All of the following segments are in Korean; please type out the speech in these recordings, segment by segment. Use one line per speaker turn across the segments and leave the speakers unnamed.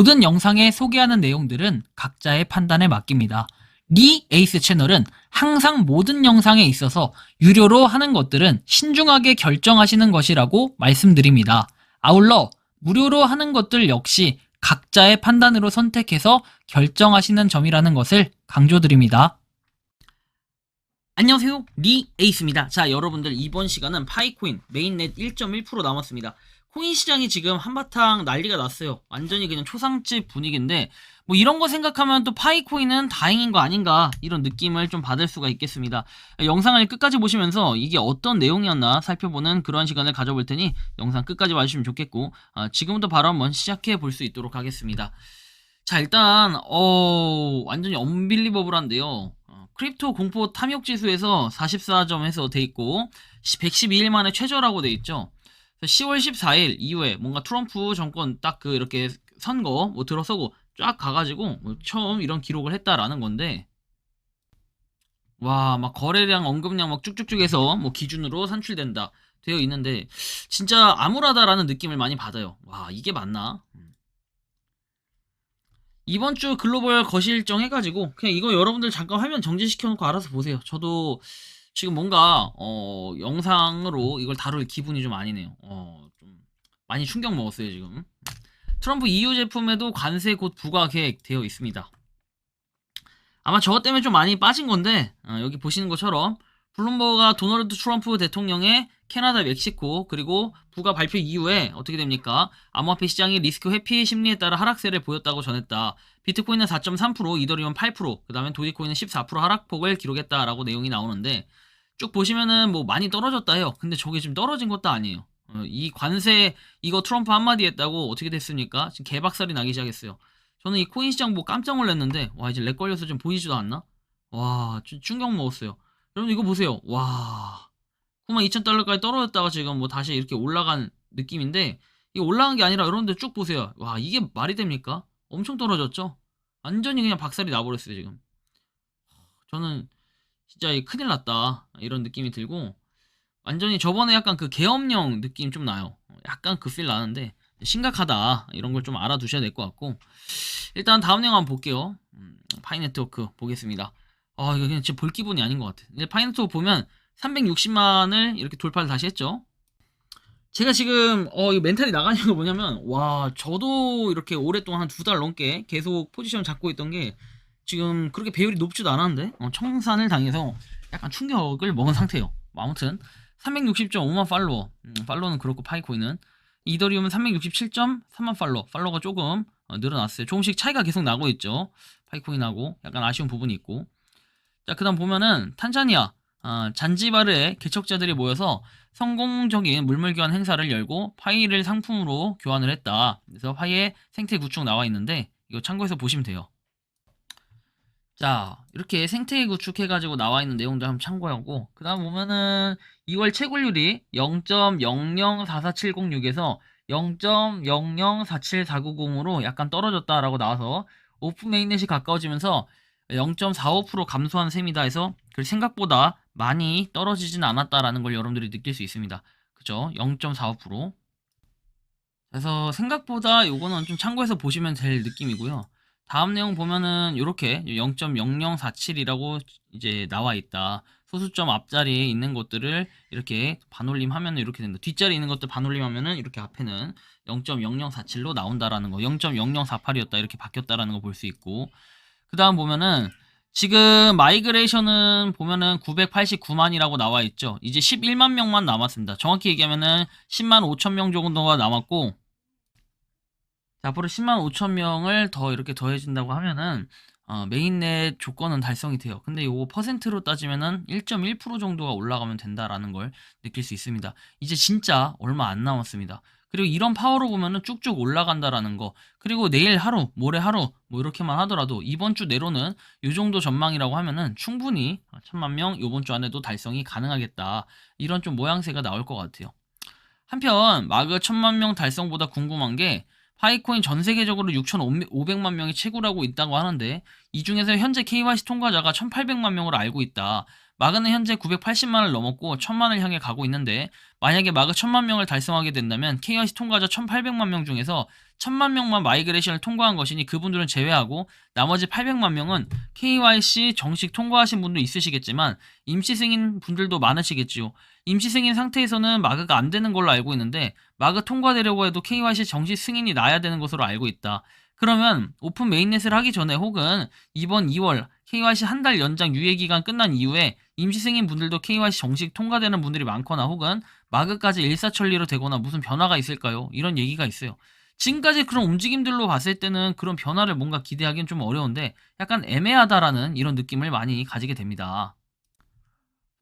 모든 영상에 소개하는 내용들은 각자의 판단에 맡깁니다. 리 에이스 채널은 항상 모든 영상에 있어서 유료로 하는 것들은 신중하게 결정하시는 것이라고 말씀드립니다. 아울러 무료로 하는 것들 역시 각자의 판단으로 선택해서 결정하시는 점이라는 것을 강조드립니다. 안녕하세요. 리 에이스입니다. 자, 여러분들 이번 시간은 파이코인 메인넷 1.1% 남았습니다. 코인 시장이 지금 한바탕 난리가 났어요. 완전히 그냥 초상집 분위기인데 뭐 이런 거 생각하면 또 파이코인은 다행인 거 아닌가 이런 느낌을 좀 받을 수가 있겠습니다. 영상을 끝까지 보시면서 이게 어떤 내용이었나 살펴보는 그런 시간을 가져볼 테니 영상 끝까지 봐주시면 좋겠고 아, 지금부터 바로 한번 시작해 볼 수 있도록 하겠습니다. 자 일단 어 완전히 언빌리버블한데요. 어, 크립토 공포 탐욕 지수에서 44점에서 돼 있고 112일 만에 최저라고 돼 있죠. 10월 14일 이후에 뭔가 트럼프 정권 딱 그 이렇게 선거 뭐 들어서고 쫙 가가지고 뭐 처음 이런 기록을 했다라는 건데 와 막 거래량 언급량 막 쭉쭉쭉 해서 뭐 기준으로 산출된다 되어 있는데 진짜 암울하다라는 느낌을 많이 받아요. 와 이게 맞나? 음. 이번 주 글로벌 거실정 해가지고 그냥 이거 여러분들 잠깐 화면 정지시켜 놓고 알아서 보세요. 저도 지금 뭔가 어 영상으로 이걸 다룰 기분이 좀 아니네요. 어 좀 많이 충격 먹었어요 지금. 트럼프 EU 제품에도 관세 곧 부과 계획되어 있습니다. 아마 저것 때문에 좀 많이 빠진 건데 어, 여기 보시는 것처럼 블룸버그가 도널드 트럼프 대통령의 캐나다, 멕시코 그리고 부가 발표 이후에 어떻게 됩니까? 암호화폐 시장이 리스크 회피 심리에 따라 하락세를 보였다고 전했다. 비트코인은 4.3%, 이더리움 8%, 그 다음에 도지코인은 14% 하락폭을 기록했다라고 내용이 나오는데 쭉 보시면은 뭐 많이 떨어졌다 해요. 근데 저게 지금 떨어진 것도 아니에요. 어, 이 관세 이거 트럼프 한마디 했다고 어떻게 됐습니까? 지금 개박살이 나기 시작했어요. 저는 이 코인 시장 보고 깜짝 놀랐는데 와 이제 렉 걸려서 좀 보이지도 않나? 와좀 충격 먹었어요. 여러분 이거 보세요. 와 9만 2천 달러까지 떨어졌다가 지금 뭐 다시 이렇게 올라간 느낌인데 이게 올라간 게 아니라 여러분들 쭉 보세요. 와 이게 말이 됩니까? 엄청 떨어졌죠? 완전히 그냥 박살이 나버렸어요 지금. 저는 진짜 큰일 났다 이런 느낌이 들고 완전히 저번에 약간 그 계엄령 느낌 좀 나요. 약간 그 필 나는데 심각하다 이런 걸 좀 알아두셔야 될 것 같고 일단 다음 내용 한번 볼게요. 음, 파이네트워크 보겠습니다. 아 이거 그냥 진짜 볼 기분이 아닌 것 같아. 이제 파이네트워크 보면 360만을 이렇게 돌파를 다시 했죠. 제가 지금 어이 멘탈이 나가는 거 뭐냐면 와 저도 이렇게 오랫동안 한 두 달 넘게 계속 포지션 잡고 있던 게 지금 그렇게 배율이 높지도 않았는데 어, 청산을 당해서 약간 충격을 먹은 상태예요. 뭐 아무튼 360.5만 팔로워. 음, 팔로워는 그렇고 파이코인은 이더리움은 367.3만 팔로워. 팔로워가 조금 어, 늘어났어요. 조금씩 차이가 계속 나고 있죠. 파이코인하고 약간 아쉬운 부분이 있고. 자 그 다음 보면은 탄자니아 어, 잔지바르에 개척자들이 모여서 성공적인 물물 교환 행사를 열고 파이를 상품으로 교환을 했다. 그래서 파이의 생태 구축 나와 있는데 이거 참고해서 보시면 돼요. 자 이렇게 생태 구축해가지고 나와 있는 내용들 한번 참고하고 그 다음 보면은 2월 채굴률이 0.004470에서 0.00474990으로 약간 떨어졌다라고 나와서 오픈 메인넷이 가까워지면서 0.45% 감소한 셈이다 해서 그 생각보다 많이 떨어지진 않았다라는 걸 여러분들이 느낄 수 있습니다. 그죠? 0.45% 그래서 생각보다 요거는 좀 참고해서 보시면 될 느낌이고요. 다음 내용 보면은 이렇게 0.0047이라고 이제 나와 있다. 소수점 앞자리에 있는 것들을 이렇게 반올림 하면 이렇게 된다. 뒷자리에 있는 것들 반올림 하면은 이렇게 앞에는 0.0047로 나온다라는 거. 0.0048이었다. 이렇게 바뀌었다라는 거 볼 수 있고. 그 다음 보면은 지금 마이그레이션은 보면은 989만이라고 나와 있죠. 이제 11만 명만 남았습니다. 정확히 얘기하면은 10만 5천 명 정도가 남았고 앞으로 10만 5천 명을 더 이렇게 더해준다고 하면은 어, 메인넷 조건은 달성이 돼요. 근데 요거 퍼센트로 따지면은 1.1% 정도가 올라가면 된다라는 걸 느낄 수 있습니다. 이제 진짜 얼마 안 남았습니다. 그리고 이런 파워로 보면은 쭉쭉 올라간다라는 거. 그리고 내일 하루, 모레 하루 뭐 이렇게만 하더라도 이번 주 내로는 요 정도 전망이라고 하면은 충분히 천만 명 요번 주 안에도 달성이 가능하겠다. 이런 좀 모양새가 나올 것 같아요. 한편 마그 천만 명 달성보다 궁금한 게 파이코인 전 세계적으로 6,500만 명이 채굴하고 있다고 하는데 이 중에서 현재 KYC 통과자가 1,800만 명으로 알고 있다. 마그는 현재 980만을 넘었고 1000만을 향해 가고 있는데 만약에 마그 1000만 명을 달성하게 된다면 KYC 통과자 1800만 명 중에서 1000만 명만 마이그레이션을 통과한 것이니 그분들은 제외하고 나머지 800만 명은 KYC 정식 통과하신 분도 있으시겠지만 임시 승인 분들도 많으시겠지요. 임시 승인 상태에서는 마그가 안 되는 걸로 알고 있는데 마그 통과되려고 해도 KYC 정식 승인이 나야 되는 것으로 알고 있다. 그러면 오픈 메인넷을 하기 전에 혹은 이번 2월 KYC 한 달 연장 유예 기간 끝난 이후에 임시 승인 분들도 KYC 정식 통과되는 분들이 많거나 혹은 마그까지 일사천리로 되거나 무슨 변화가 있을까요? 이런 얘기가 있어요. 지금까지 그런 움직임들로 봤을 때는 그런 변화를 뭔가 기대하기는 좀 어려운데 약간 애매하다라는 이런 느낌을 많이 가지게 됩니다.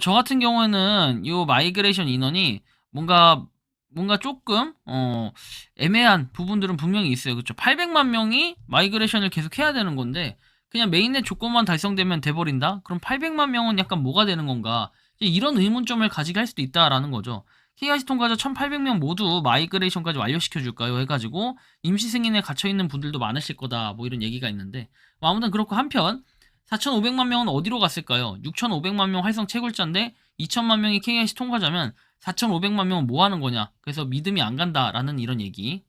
저 같은 경우에는 이 마이그레이션 인원이 뭔가 뭔가 조금 어 애매한 부분들은 분명히 있어요. 그렇죠? 800만 명이 마이그레이션을 계속 해야 되는 건데 그냥 메인넷 조건만 달성되면 돼버린다? 그럼 800만 명은 약간 뭐가 되는 건가? 이런 의문점을 가지게 할 수도 있다라는 거죠. KYC 통과자 1800명 모두 마이그레이션까지 완료시켜 줄까요? 해가지고 임시 승인에 갇혀 있는 분들도 많으실 거다 뭐 이런 얘기가 있는데 뭐 아무튼 그렇고 한편 4500만 명은 어디로 갔을까요? 6500만 명 활성 채굴자인데 2000만 명이 KYC 통과자면 4500만 명은 뭐 하는 거냐? 그래서 믿음이 안 간다라는 이런 얘기.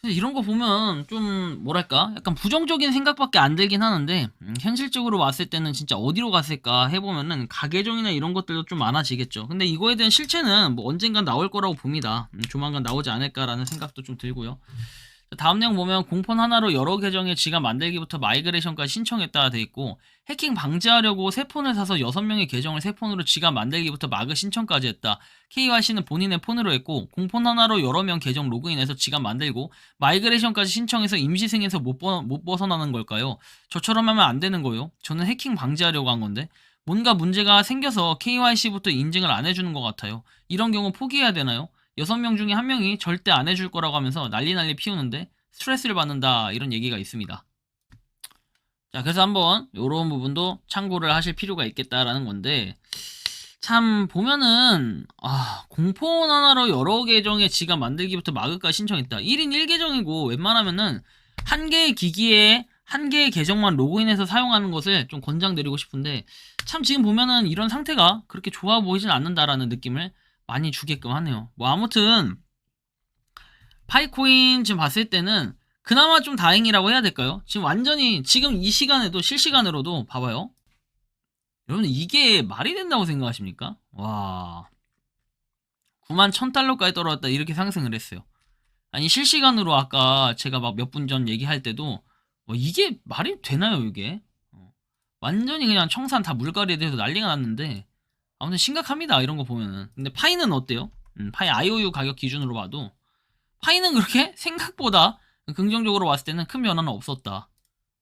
그래서 이런 거 보면 좀 뭐랄까 약간 부정적인 생각밖에 안 들긴 하는데 음, 현실적으로 봤을 때는 진짜 어디로 갔을까 해보면은 가계정이나 이런 것들도 좀 많아지겠죠. 근데 이거에 대한 실체는 뭐 언젠간 나올 거라고 봅니다. 음, 조만간 나오지 않을까라는 생각도 좀 들고요. 다음 내용 보면 공폰 하나로 여러 계정의 지갑 만들기부터 마이그레이션까지 신청했다 돼 있고 해킹 방지하려고 새 폰을 사서 6명의 계정을 새 폰으로 지갑 만들기부터 마그 신청까지 했다. KYC는 본인의 폰으로 했고 공폰 하나로 여러 명 계정 로그인해서 지갑 만들고 마이그레이션까지 신청해서 임시승에서 못, 벗- 못 벗어나는 걸까요? 저처럼 하면 안 되는 거요. 저는 해킹 방지하려고 한 건데 뭔가 문제가 생겨서 KYC부터 인증을 안 해주는 것 같아요. 이런 경우 포기해야 되나요? 여섯 명 중에 한 명이 절대 안 해줄 거라고 하면서 난리 난리 피우는데 스트레스를 받는다 이런 얘기가 있습니다. 자, 그래서 한번 이런 부분도 참고를 하실 필요가 있겠다라는 건데 참 보면은 아 공폰 하나로 여러 계정의 지갑 만들기부터 마그까지 신청했다. 1인 1계정이고 웬만하면은 한 개의 기기에 한 개의 계정만 로그인해서 사용하는 것을 좀 권장드리고 싶은데 참 지금 보면은 이런 상태가 그렇게 좋아 보이진 않는다라는 느낌을 많이 주게끔 하네요. 뭐 아무튼 파이코인 지금 봤을 때는 그나마 좀 다행이라고 해야 될까요? 지금 완전히 지금 이 시간에도 실시간으로도 봐봐요. 여러분 이게 말이 된다고 생각하십니까? 와 9만 1000달러까지 떨어졌다 이렇게 상승을 했어요. 아니 실시간으로 아까 제가 막 몇 분 전 얘기할 때도 어, 이게 말이 되나요 이게? 어, 완전히 그냥 청산 다 물갈이에 대해서 난리가 났는데 아무튼 심각합니다 이런 거 보면은 근데 파이는 어때요? 음, 파이 IOU 가격 기준으로 봐도 파이는 그렇게 생각보다 긍정적으로 봤을 때는 큰 변화는 없었다.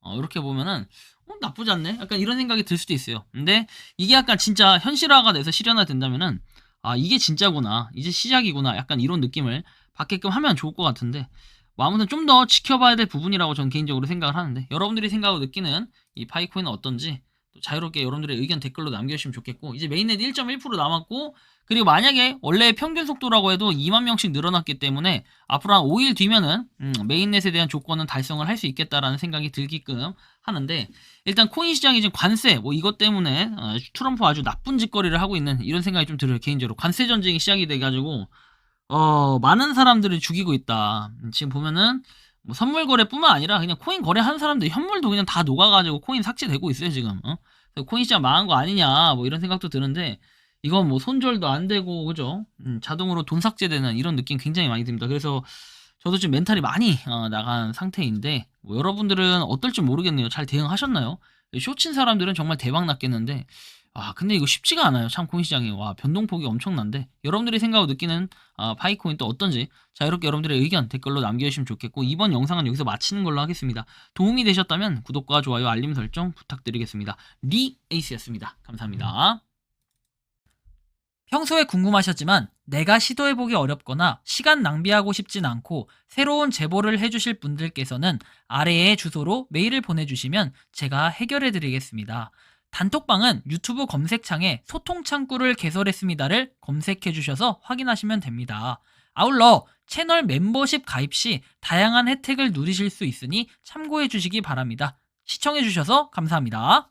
어, 이렇게 보면은 어, 나쁘지 않네. 약간 이런 생각이 들 수도 있어요. 근데 이게 약간 진짜 현실화가 돼서 실현화 된다면은 아 이게 진짜구나. 이제 시작이구나. 약간 이런 느낌을 받게끔 하면 좋을 것 같은데 뭐 아무튼 좀 더 지켜봐야 될 부분이라고 저는 개인적으로 생각을 하는데 여러분들이 생각하고 느끼는 이 파이코인은 어떤지 또 자유롭게 여러분들의 의견 댓글로 남겨주시면 좋겠고 이제 메인넷 1.1% 남았고 그리고 만약에 원래 평균 속도라고 해도 2만 명씩 늘어났기 때문에 앞으로 한 5일 뒤면은 음, 메인넷에 대한 조건은 달성을 할 수 있겠다라는 생각이 들게끔 하는데 일단 코인 시장이 지금 관세 뭐 이것 때문에 어, 트럼프 아주 나쁜 짓거리를 하고 있는 이런 생각이 좀 들어요 개인적으로. 관세 전쟁이 시작이 돼가지고 어 많은 사람들을 죽이고 있다. 음, 지금 보면은 뭐 선물 거래뿐만 아니라 그냥 코인 거래하는 사람들 현물도 그냥 다 녹아가지고 코인 삭제되고 있어요 지금 어? 코인 시장 망한 거 아니냐 뭐 이런 생각도 드는데 이건 뭐 손절도 안 되고 그죠? 음, 자동으로 돈 삭제되는 이런 느낌 굉장히 많이 듭니다. 그래서 저도 지금 멘탈이 많이 어, 나간 상태인데 뭐 여러분들은 어떨지 모르겠네요. 잘 대응하셨나요? 쇼친 사람들은 정말 대박 났겠는데 아 근데 이거 쉽지가 않아요. 참 코인 시장이 와 변동폭이 엄청난데 여러분들이 생각하고 느끼는 아, 파이코인 또 어떤지 자유롭게 여러분들의 의견 댓글로 남겨주시면 좋겠고 이번 영상은 여기서 마치는 걸로 하겠습니다. 도움이 되셨다면 구독과 좋아요 알림 설정 부탁드리겠습니다. 리 에이스였습니다. 감사합니다.
평소에 궁금하셨지만 내가 시도해보기 어렵거나 시간 낭비하고 싶진 않고 새로운 제보를 해주실 분들께서는 아래의 주소로 메일을 보내주시면 제가 해결해드리겠습니다. 단톡방은 유튜브 검색창에 소통 창구를 개설했습니다를 검색해 주셔서 확인하시면 됩니다. 아울러 채널 멤버십 가입 시 다양한 혜택을 누리실 수 있으니 참고해 주시기 바랍니다. 시청해 주셔서 감사합니다.